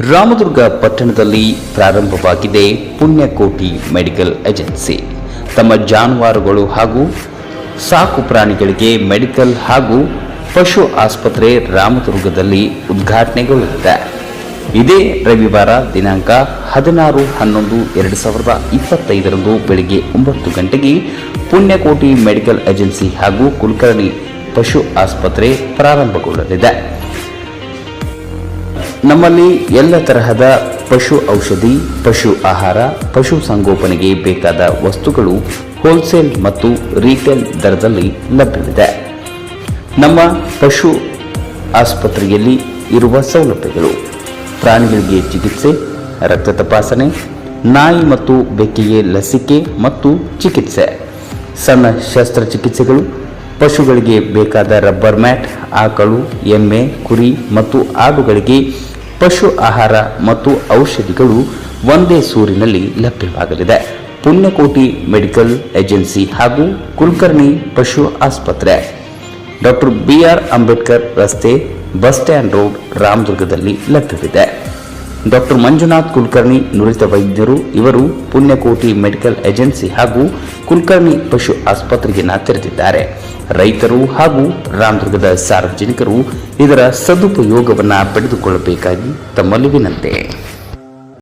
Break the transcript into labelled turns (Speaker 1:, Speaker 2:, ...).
Speaker 1: ರಾಮದುರ್ಗ ಪಟ್ಟಣದಲ್ಲಿ ಪ್ರಾರಂಭವಾಗಿದೆ Punyakoti medical agency. ತಮ್ಮ ಜಾನುವಾರುಗಳು ಹಾಗೂ ಸಾಕು ಪ್ರಾಣಿಗಳಿಗೆ ಮೆಡಿಕಲ್ ಹಾಗೂ ಪಶು ಆಸ್ಪತ್ರೆ ರಾಮದುರ್ಗದಲ್ಲಿ ಉದ್ಘಾಟನೆಗೊಳ್ಳಲಿದೆ. ಇದೇ ರವಿವಾರ ದಿನಾಂಕ ಹದಿನಾರು ಹನ್ನೊಂದು ಎರಡು ಸಾವಿರದ ಇಪ್ಪತ್ತೈದರಂದು ಬೆಳಗ್ಗೆ ಒಂಬತ್ತು ಗಂಟೆಗೆ ಪುಣ್ಯಕೋಟಿ ಮೆಡಿಕಲ್ ಏಜೆನ್ಸಿ ಹಾಗೂ ಕುಲಕರ್ಣಿ ಪಶು ಆಸ್ಪತ್ರೆ ಪ್ರಾರಂಭಗೊಳ್ಳಲಿದೆ. ನಮ್ಮಲ್ಲಿ ಎಲ್ಲ ತರಹದ ಪಶು ಔಷಧಿ, ಪಶು ಆಹಾರ, ಪಶು ಸಂಗೋಪನೆಗೆ ಬೇಕಾದ ವಸ್ತುಗಳು ಹೋಲ್ಸೇಲ್ ಮತ್ತು ರೀಟೇಲ್ ದರದಲ್ಲಿ ಲಭ್ಯವಿದೆ. ನಮ್ಮ ಪಶು ಆಸ್ಪತ್ರೆಯಲ್ಲಿ ಇರುವ ಸೌಲಭ್ಯಗಳು ಪ್ರಾಣಿಗಳಿಗೆ ಚಿಕಿತ್ಸೆ, ರಕ್ತ ತಪಾಸಣೆ, ನಾಯಿ ಮತ್ತು ಬೆಕ್ಕಿಗೆ ಲಸಿಕೆ ಮತ್ತು ಚಿಕಿತ್ಸೆ. ಸಣ್ಣ ಶಸ್ತ್ರಚಿಕಿತ್ಸೆಗಳು, ಪಶುಗಳಿಗೆ ಬೇಕಾದ ರಬ್ಬರ್ ಮ್ಯಾಟ್ ಆಕಳು, ಎಮ್ಮೆ, ಕುರಿ ಮತ್ತು ಆಡುಗಳಿಗೆ ಪಶು ಆಹಾರ ಮತ್ತು ಔಷಧಿಗಳು ಒಂದೇ ಸೂರಿನಲ್ಲಿ ಲಭ್ಯವಾಗಲಿದೆ. ಪುಣ್ಯಕೋಟಿ ಮೆಡಿಕಲ್ ಏಜೆನ್ಸಿ ಹಾಗೂ ಕುಲಕರ್ಣಿ ಪಶು ಆಸ್ಪತ್ರೆ. ಡಾಕ್ಟರ್ ಬಿ ಆರ್ ಅಂಬೇಡ್ಕರ್ ರಸ್ತೆ, ಬಸ್ ಸ್ಟ್ಯಾಂಡ್ ರೋಡ್ ರಾಮದುರ್ಗದಲ್ಲಿ ಲಭ್ಯವಿದೆ. ಡಾಕ್ಟರ್ ಮಂಜುನಾಥ್ ಕುಲಕರ್ಣಿ ನುರಿತ ವೈದ್ಯರು, ಇವರು ಪುಣ್ಯಕೋಟಿ ಮೆಡಿಕಲ್ ಏಜೆನ್ಸಿ ಹಾಗೂ ಕುಲಕರ್ಣಿ ಪಶು ಆಸ್ಪತ್ರೆಯನ್ನು ತೆರೆದಿದ್ದಾರೆ ರೈತರು ಹಾಗೂ ರಾಮದುರ್ಗದ ಸಾರ್ವಜನಿಕರು ಇದರ ಸದುಪಯೋಗವನ್ನು ಪಡೆದುಕೊಳ್ಳಬೇಕಾಗಿ ತಮ್ಮಲ್ಲಿ ವಿನಂತಿ